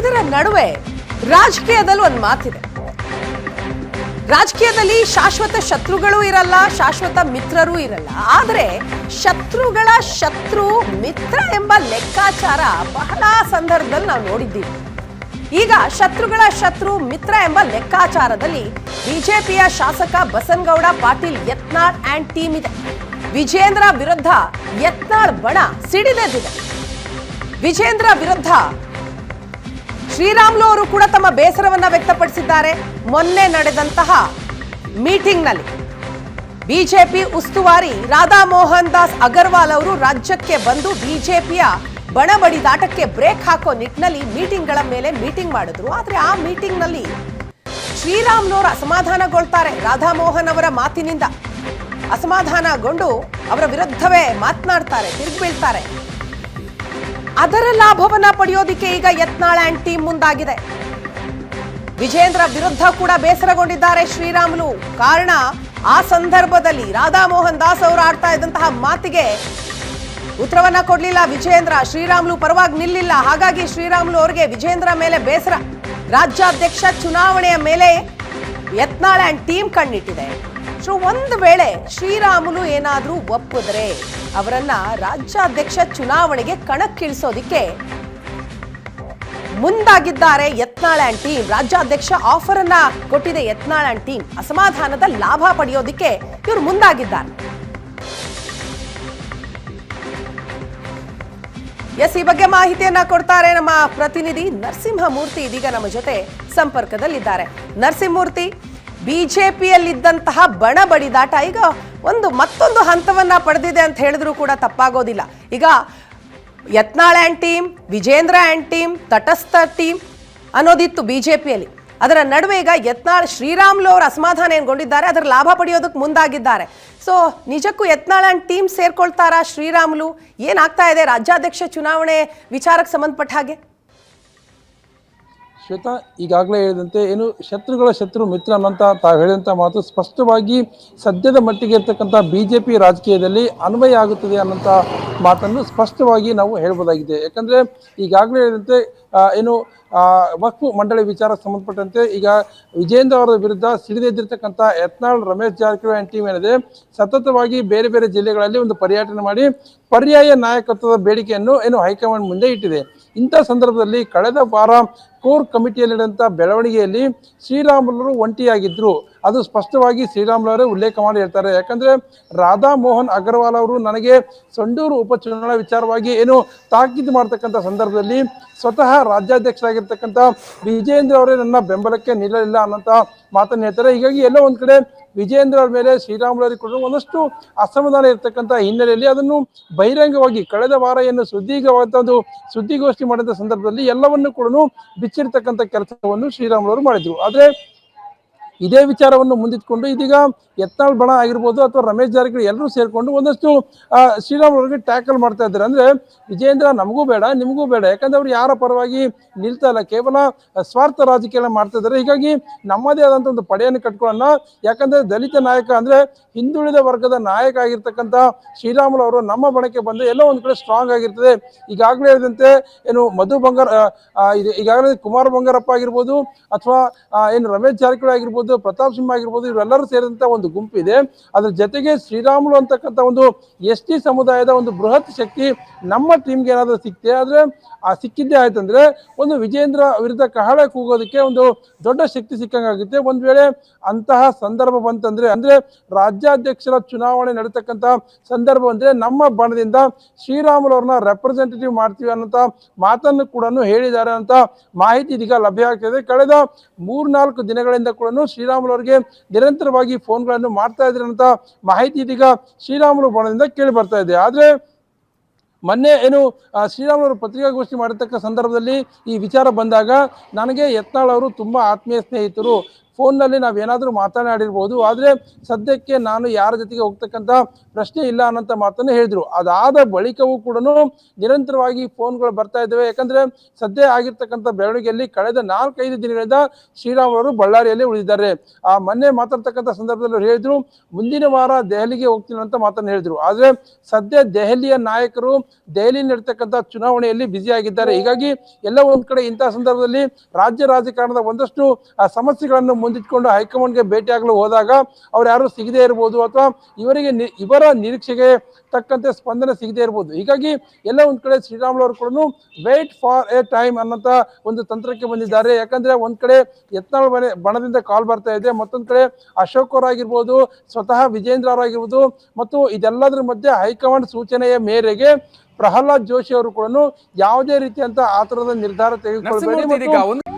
ಇದರ ನಡುವೆ ರಾಜಕೀಯದಲ್ಲೂ ಒಂದು ಮಾತಿದೆ. ರಾಜಕೀಯದಲ್ಲಿ ಶಾಶ್ವತ ಶತ್ರುಗಳು ಇರಲ್ಲ, ಶಾಶ್ವತ ಮಿತ್ರರೂ ಇರಲ್ಲ. ಆದರೆ ಶತ್ರುಗಳ ಶತ್ರು ಮಿತ್ರ ಎಂಬ ಲೆಕ್ಕಾಚಾರ ಬಹಳ ಸಂದರ್ಭದಲ್ಲಿ ನಾವು ನೋಡಿದ್ದೀವಿ. ಈಗ ಶತ್ರುಗಳ ಶತ್ರು ಮಿತ್ರ ಎಂಬ ಲೆಕ್ಕಾಚಾರದಲ್ಲಿ ಬಿಜೆಪಿಯ ಶಾಸಕ ಬಸನಗೌಡ, ಪಾಟೀಲ್ ಯತ್ನಾಳ್ ಆ್ಯಂಡ್ ಟೀಮ್ ಇದೆ. ವಿಜೇಂದ್ರ ವಿರುದ್ಧ ಯತ್ನಾಳ್ ಬಣ ಸಿಡಿದೆದ್ದಿದೆ. ವಿಜೇಂದ್ರ ವಿರುದ್ಧ ಶ್ರೀರಾಮ್ಲು ಅವರು ಕೂಡ ತಮ್ಮ ಬೇಸರವನ್ನ ವ್ಯಕ್ತಪಡಿಸಿದ್ದಾರೆ. ಮೊನ್ನೆ ನಡೆದಂತಹ ಮೀಟಿಂಗ್ನಲ್ಲಿ ಬಿಜೆಪಿ ಉಸ್ತುವಾರಿ ರಾಧಾ ಮೋಹನ್ ದಾಸ್ ಅಗರ್ವಾಲ್ ಅವರು ರಾಜ್ಯಕ್ಕೆ ಬಂದು ಬಿಜೆಪಿಯ ಬಣಬಡಿದಾಟಕ್ಕೆ ಬ್ರೇಕ್ ಹಾಕೋ ನಿಟ್ಟಿನಲ್ಲಿ ಮೀಟಿಂಗ್ಗಳ ಮೇಲೆ ಮೀಟಿಂಗ್ ಮಾಡಿದ್ರು. ಆದ್ರೆ ಆ ಮೀಟಿಂಗ್ನಲ್ಲಿ ಶ್ರೀರಾಮ್ನವರು ಅಸಮಾಧಾನಗೊಳ್ತಾರೆ. ರಾಧಾ ಮೋಹನ್ ಅವರ ಮಾತಿನಿಂದ ಅಸಮಾಧಾನಗೊಂಡು ಅವರ ವಿರುದ್ಧವೇ ಮಾತನಾಡ್ತಾರೆ, ತಿರುಗ್ಬೀಳ್ತಾರೆ. ಅದರ ಲಾಭವನ್ನ ಪಡೆಯೋದಿಕ್ಕೆ ಈಗ ಯತ್ನಾಳ್ ಆ್ಯಂಡ್ ಟೀಮ್ ಮುಂದಾಗಿದೆ. ವಿಜೇಂದ್ರ ವಿರುದ್ಧ ಕೂಡ ಬೇಸರಗೊಂಡಿದ್ದಾರೆ ಶ್ರೀರಾಮುಲು. ಕಾರಣ, ಆ ಸಂದರ್ಭದಲ್ಲಿ ರಾಧಾ ಮೋಹನ್ ದಾಸ್ ಅವರು ಆಡ್ತಾ ಇದ್ದಂತಹ ಮಾತಿಗೆ ಉತ್ತರವನ್ನ ಕೊಡಲಿಲ್ಲ ವಿಜೇಂದ್ರ. ಶ್ರೀರಾಮುಲು ಪರವಾಗಿ ನಿಲ್ಲಿಲ್ಲ. ಹಾಗಾಗಿ ಶ್ರೀರಾಮುಲು ಅವರಿಗೆ ವಿಜೇಂದ್ರ ಮೇಲೆ ಬೇಸರ. ರಾಜ್ಯಾಧ್ಯಕ್ಷ ಚುನಾವಣೆಯ ಮೇಲೆ ಯತ್ನಾಳ್ ಆ್ಯಂಡ್ ಟೀಮ್ ಕಣ್ಣಿಟ್ಟಿದೆ. ಸೊ ಒಂದು ವೇಳೆ ಶ್ರೀರಾಮುಲು ಏನಾದರೂ ಒಪ್ಪಿದ್ರೆ ಅವರನ್ನ ರಾಜ್ಯಾಧ್ಯಕ್ಷ ಚುನಾವಣೆಗೆ ಕಣಕ್ಕಿಳಿಸೋದಿಕ್ಕೆ ಮುಂದಾಗಿದ್ದಾರೆ ಯತ್ನಾಳ್ ಆ್ಯಂಡ್ ಟೀಮ್ ರಾಜ್ಯಾಧ್ಯಕ್ಷ ಆಫರ್ ಅನ್ನ ಕೊಟ್ಟಿದೆ ಯತ್ನಾಳ್ ಆ್ಯಂಡ್ ಟೀಮ್ ಅಸಮಾಧಾನದ ಲಾಭ ಪಡೆಯೋದಿಕ್ಕೆ ಇವರು ಮುಂದಾಗಿದ್ದಾರೆ. ಎಸ್, ಈ ಬಗ್ಗೆ ಮಾಹಿತಿಯನ್ನ ಕೊಡ್ತಾರೆ ನಮ್ಮ ಪ್ರತಿನಿಧಿ ನರಸಿಂಹಮೂರ್ತಿ ಇದೀಗ ನಮ್ಮ ಜೊತೆ ಸಂಪರ್ಕದಲ್ಲಿದ್ದಾರೆ. ನರಸಿಂಹಮೂರ್ತಿ ಬಿಜೆಪಿಯಲ್ಲಿದ್ದಂತಹ ಬಣ ಬಡಿದಾಟ. ಈಗ ಒಂದು ಮತ್ತೊಂದು ಹಂತವನ್ನ ಪಡೆದಿದೆ ಅಂತ ಹೇಳಿದ್ರು ಕೂಡ ತಪ್ಪಾಗೋದಿಲ್ಲ. ಈಗ Yatnal and team Vijayendra and team ತಟಸ್ಥ ಟೀಮ್ ಅನ್ನೋದಿತ್ತು ಬಿಜೆಪಿಯಲ್ಲಿ. ಅದರ ನಡುವೆ ಈಗ ಯತ್ನಾಳ್ ಶ್ರೀರಾಮ್ಲು ಅವರು ಅಸಮಾಧಾನ ಏನ್ಗೊಂಡಿದ್ದಾರೆ, ಅದರ ಲಾಭ ಪಡೆಯೋದಕ್ಕೆ ಮುಂದಾಗಿದ್ದಾರೆ. ಸೊ ನಿಜಕ್ಕೂ ಯತ್ನಾಳ್ ಆ್ಯಂಡ್ ಟೀಮ್ ಸೇರ್ಕೊಳ್ತಾರಾ ಶ್ರೀರಾಮ್ಲು? ಏನಾಗ್ತಾ ಇದೆ ರಾಜ್ಯಾಧ್ಯಕ್ಷ ಚುನಾವಣೆ ವಿಚಾರಕ್ಕೆ ಸಂಬಂಧಪಟ್ಟ ಹಾಗೆ? ಶ್ವೇತಾ ಈಗಾಗಲೇ ಹೇಳಿದಂತೆ ಏನು ಶತ್ರುಗಳ ಶತ್ರು ಮಿತ್ರ ಅನ್ನೋಂಥ ತಾವು ಹೇಳಿದಂಥ ಮಾತು ಸ್ಪಷ್ಟವಾಗಿ ಸದ್ಯದ ಮಟ್ಟಿಗೆ ಇರ್ತಕ್ಕಂಥ ಬಿ ಜೆ ಪಿ ರಾಜಕೀಯದಲ್ಲಿ ಅನ್ವಯ ಆಗುತ್ತದೆ ಅನ್ನೋಂಥ ಮಾತನ್ನು ಸ್ಪಷ್ಟವಾಗಿ ನಾವು ಹೇಳ್ಬೋದಾಗಿದೆ. ಯಾಕಂದರೆ ಈಗಾಗಲೇ ಹೇಳಿದಂತೆ ಏನು ವಕ್ಫು ಮಂಡಳಿ ವಿಚಾರ ಸಂಬಂಧಪಟ್ಟಂತೆ ಈಗ ವಿಜೇಂದ್ರ ಅವರ ವಿರುದ್ಧ ಸಿಡಿದೆದ್ದಿರ್ತಕ್ಕಂಥ ಯತ್ನಾಳ್, ರಮೇಶ್ ಜಾರಕಿಹೊಳಿ ಆ್ಯಂಡ್ ಟೀಮ್ ಏನಿದೆ, ಸತತವಾಗಿ ಬೇರೆ ಬೇರೆ ಜಿಲ್ಲೆಗಳಲ್ಲಿ ಒಂದು ಪರ್ಯಟನೆ ಮಾಡಿ ಪರ್ಯಾಯ ನಾಯಕತ್ವದ ಬೇಡಿಕೆಯನ್ನು ಏನು ಹೈಕಮಾಂಡ್ ಮುಂದೆ ಇಟ್ಟಿದೆ. ಇಂಥ ಸಂದರ್ಭದಲ್ಲಿ ಕಳೆದ ವಾರ ಕೋರ್ ಕಮಿಟಿಯಲ್ಲಿರುವಂಥ ಬೆಳವಣಿಗೆಯಲ್ಲಿ ಶ್ರೀರಾಮುಲರು ಒಂಟಿಯಾಗಿದ್ದರು ಅದು ಸ್ಪಷ್ಟವಾಗಿ ಶ್ರೀರಾಮುಲವರೇ ಉಲ್ಲೇಖ ಮಾಡಿ ಹೇಳ್ತಾರೆ. ಯಾಕಂದ್ರೆ ರಾಧಾ ಮೋಹನ್ ಅಗರ್ವಾಲ್ ಅವರು ನನಗೆ ಸಂಡೂರು ಉಪಚುನಾವಣಾ ವಿಚಾರವಾಗಿ ಏನು ತಾಕೀತು ಮಾಡ್ತಕ್ಕಂಥ ಸಂದರ್ಭದಲ್ಲಿ ಸ್ವತಃ ರಾಜ್ಯಾಧ್ಯಕ್ಷರಾಗಿರ್ತಕ್ಕಂಥ ವಿಜೇಂದ್ರ ಅವರೇ ನನ್ನ ಬೆಂಬಲಕ್ಕೆ ನಿಲ್ಲಲಿಲ್ಲ ಅನ್ನೋಂಥ ಮಾತನ್ನು ಹೇಳ್ತಾರೆ. ಹೀಗಾಗಿ ಎಲ್ಲೋ ಒಂದು ಕಡೆ ವಿಜೇಂದ್ರ ಅವರ ಮೇಲೆ ಶ್ರೀರಾಮುಲವರಿಗೆ ಕೂಡ ಒಂದಷ್ಟು ಅಸಮಾಧಾನ ಇರತಕ್ಕಂಥ ಹಿನ್ನೆಲೆಯಲ್ಲಿ ಅದನ್ನು ಬಹಿರಂಗವಾಗಿ ಕಳೆದ ವಾರ ಏನು ಸುದ್ದಿಗವಾದ ಒಂದು ಸುದ್ದಿಗೋಷ್ಠಿ ಮಾಡಿದ ಸಂದರ್ಭದಲ್ಲಿ ಎಲ್ಲವನ್ನು ಕೂಡ ಬಿಚ್ಚಿರ್ತಕ್ಕಂಥ ಕೆಲಸವನ್ನು ಶ್ರೀರಾಮುಲವರು ಮಾಡಿದ್ರು. ಆದ್ರೆ ಇದೇ ವಿಚಾರವನ್ನು ಮುಂದಿಟ್ಕೊಂಡು ಇದೀಗ ಯತ್ನಾಳ್ ಬಣ ಆಗಿರ್ಬೋದು ಅಥವಾ ರಮೇಶ್ ಜಾರಕಿಹೊಳಿ ಎಲ್ಲರೂ ಸೇರಿಕೊಂಡು ಒಂದಷ್ಟು ಶ್ರೀರಾಮ್ ಅವರಿಗೆ ಟ್ಯಾಕಲ್ ಮಾಡ್ತಾ ಇದ್ದಾರೆ. ಅಂದ್ರೆ ವಿಜೇಂದ್ರ ನಮಗೂ ಬೇಡ, ನಿಮಗೂ ಬೇಡ. ಯಾಕಂದ್ರೆ ಅವ್ರು ಯಾರ ಪರವಾಗಿ ನಿಲ್ತಾ ಇಲ್ಲ, ಕೇವಲ ಸ್ವಾರ್ಥ ರಾಜಕೀಯ ಮಾಡ್ತಾ ಇದ್ದಾರೆ. ಹೀಗಾಗಿ ನಮ್ಮದೇ ಆದಂತ ಒಂದು ಪಡೆಯನ್ನು ಕಟ್ಕೊಳ್ಳೋಣ. ಯಾಕಂದ್ರೆ ದಲಿತ ನಾಯಕ ಅಂದ್ರೆ ಹಿಂದುಳಿದ ವರ್ಗದ ನಾಯಕ ಆಗಿರ್ತಕ್ಕಂಥ ಶ್ರೀರಾಮುಲು ಅವರು ನಮ್ಮ ಬಣಕ್ಕೆ ಬಂದು ಎಲ್ಲೋ ಒಂದ್ ಕಡೆ ಸ್ಟ್ರಾಂಗ್ ಆಗಿರ್ತದೆ. ಈಗಾಗಲೇ ಹೇಳಿದಂತೆ ಏನು ಮಧು ಬಂಗಾರ ಈಗಾಗಲೇ ಕುಮಾರ್ ಬಂಗಾರಪ್ಪ ಆಗಿರ್ಬೋದು ಅಥವಾ ಏನು ರಮೇಶ್ ಜಾರಕಿಹೊಳಿ ಆಗಿರ್ಬೋದು ಪ್ರತಾಪ್ ಸಿಂಹ ಆಗಿರ್ಬೋದು, ಇವರೆಲ್ಲರೂ ಸೇರಿದಂಥ ಒಂದು ಗುಂಪಿದೆ. ಅದ್ರ ಜೊತೆಗೆ ಶ್ರೀರಾಮುಲು ಅಂತಕ್ಕಂಥ ಒಂದು ಎಸ್ ಟಿ ಸಮುದಾಯದ ಒಂದು ಬೃಹತ್ ಶಕ್ತಿ ನಮ್ಮ ಟೀಮ್ಗೆ ಏನಾದರೂ ಸಿಕ್ತೆ, ಆದರೆ ಆ ಸಿಕ್ಕಿದ್ದೇ ಆಯ್ತಂದ್ರೆ ಒಂದು ವಿಜೇಂದ್ರ ವಿರುದ್ಧ ಕಹಳೆ ಕೂಗೋದಕ್ಕೆ ಒಂದು ದೊಡ್ಡ ಶಕ್ತಿ ಸಿಕ್ಕಂಗಾಗುತ್ತೆ ಒಂದು ವೇಳೆ ಅಂತಹ ಸಂದರ್ಭ ಬಂತಂದ್ರೆ, ಅಂದ್ರೆ ರಾಜ್ಯಾಧ್ಯಕ್ಷರ ಚುನಾವಣೆ ನಡೀತಕ್ಕಂಥ ಸಂದರ್ಭ ಅಂದ್ರೆ ನಮ್ಮ ಬಣದಿಂದ ಶ್ರೀರಾಮುಲು ಅವ್ರನ್ನ ರೆಪ್ರೆಸೆಂಟೇಟಿವ್ ಮಾಡ್ತೀವಿ ಅನ್ನೋಂಥ ಮಾತನ್ನು ಕೂಡ ಹೇಳಿದ್ದಾರೆ ಅಂತ ಮಾಹಿತಿ ಇದೀಗ ಲಭ್ಯ ಆಗ್ತಿದೆ ಕಳೆದ ಮೂರ್ನಾಲ್ಕು ದಿನಗಳಿಂದ ಕೂಡ ಶ್ರೀರಾಮುಲು ಅವರಿಗೆ ನಿರಂತರವಾಗಿ ಫೋನ್ಗಳನ್ನು ಮಾಡ್ತಾ ಇದ್ದಾರೆ ಅಂತ ಮಾಹಿತಿ ಇದೀಗ ಶ್ರೀರಾಮುಲು ಬಣದಿಂದ ಕೇಳಿ ಬರ್ತಾ ಇದೆ. ಆದ್ರೆ ಮೊನ್ನೆ ಏನು ಶ್ರೀರಾಮುಲು ಶ್ರೀರಾಮುಲು ಪತ್ರಿಕಾಗೋಷ್ಠಿ ಮಾಡಿರ್ತಕ್ಕ ಸಂದರ್ಭದಲ್ಲಿ ಈ ವಿಚಾರ ಬಂದಾಗ ನನಗೆ ಯತ್ನಾಳ್ ಅವರು ತುಂಬಾ ಆತ್ಮೀಯ ಸ್ನೇಹಿತರು. ಫೋನ್ನಲ್ಲಿ ನಾವೇನಾದರೂ ಮಾತನಾಡಿರ್ಬೋದು, ಆದರೆ ಸದ್ಯಕ್ಕೆ ನಾನು ಯಾರ ಜೊತೆಗೆ ಹೋಗ್ತಕ್ಕಂಥ ಪ್ರಶ್ನೆ ಇಲ್ಲ ಅನ್ನೋಂಥ ಮಾತನ್ನು ಹೇಳಿದ್ರು. ಅದಾದ ಬಳಿಕವೂ ಕೂಡ ನಿರಂತರವಾಗಿ ಫೋನ್ಗಳು ಬರ್ತಾ ಇದ್ದಾವೆ. ಯಾಕಂದರೆ ಸದ್ಯ ಆಗಿರ್ತಕ್ಕಂಥ ಬೆಳವಣಿಗೆಯಲ್ಲಿ ಕಳೆದ ನಾಲ್ಕೈದು ದಿನಗಳಿಂದ ಶ್ರೀರಾಮ್ ಅವರು ಬಳ್ಳಾರಿಯಲ್ಲಿ ಉಳಿದಿದ್ದಾರೆ. ಆ ಮೊನ್ನೆ ಮಾತಾಡ್ತಕ್ಕಂಥ ಸಂದರ್ಭದಲ್ಲಿ ಹೇಳಿದ್ರು, ಮುಂದಿನ ವಾರ ದೆಹಲಿಗೆ ಹೋಗ್ತೀನಿ ಅಂತ ಮಾತನ್ನು ಹೇಳಿದ್ರು. ಆದರೆ ಸದ್ಯ ದೆಹಲಿಯ ನಾಯಕರು ದೆಹಲಿ ನಡೀತಕ್ಕಂಥ ಚುನಾವಣೆಯಲ್ಲಿ ಬ್ಯುಸಿ ಆಗಿದ್ದಾರೆ. ಹೀಗಾಗಿ ಎಲ್ಲ ಒಂದ್ ಕಡೆ ಇಂತಹ ಸಂದರ್ಭದಲ್ಲಿ ರಾಜ್ಯ ರಾಜಕಾರಣದ ಒಂದಷ್ಟು ಸಮಸ್ಯೆಗಳನ್ನು ಮುಂದಿಟ್ಕೊಂಡು ಹೈಕಮಾಂಡ್ಗೆ ಭೇಟಿಯಾಗಲು ಹೋದಾಗ ಅವ್ರು ಯಾರು ಸಿಗದೇ ಇರ್ಬೋದು ಅಥವಾ ಇವರಿಗೆ ನಿ- ಇವರ ನಿರೀಕ್ಷೆಗೆ ತಕ್ಕಂತೆ ಸ್ಪಂದನೆ ಸಿಗದೇ ಇರ್ಬೋದು. ಹೀಗಾಗಿ ಎಲ್ಲ ಒಂದು ಕಡೆ ಶ್ರೀರಾಮುಲು ಅವರು ಕೂಡ ವೇಟ್ ಫಾರ್ ಎ ಟೈಮ್ ಅನ್ನೋಂಥ ಒಂದು ತಂತ್ರಕ್ಕೆ ಬಂದಿದ್ದಾರೆ. ಯಾಕಂದ್ರೆ ಒಂದು ಕಡೆ ಯತ್ನಾಳ್ ಬಣ ಬಣದಿಂದ ಕಾಲ್ ಬರ್ತಾ ಇದೆ ಮತ್ತೊಂದು ಕಡೆ ಅಶೋಕ್ ಅವರಾಗಿರ್ಬೋದು ಸ್ವತಃ ವಿಜೇಂದ್ರ ಅವರಾಗಿರ್ಬೋದು ಮತ್ತು ಇದೆಲ್ಲದರ ಮಧ್ಯೆ ಹೈಕಮಾಂಡ್ ಸೂಚನೆಯ ಮೇರೆಗೆ ಪ್ರಹ್ಲಾದ್ ಜೋಶಿ ಅವರು ಕೂಡ ಯಾವುದೇ ರೀತಿಯಂತ ಆತರದ ನಿರ್ಧಾರ ತೆಗೆದುಕೊಳ್ಬೇಡಿ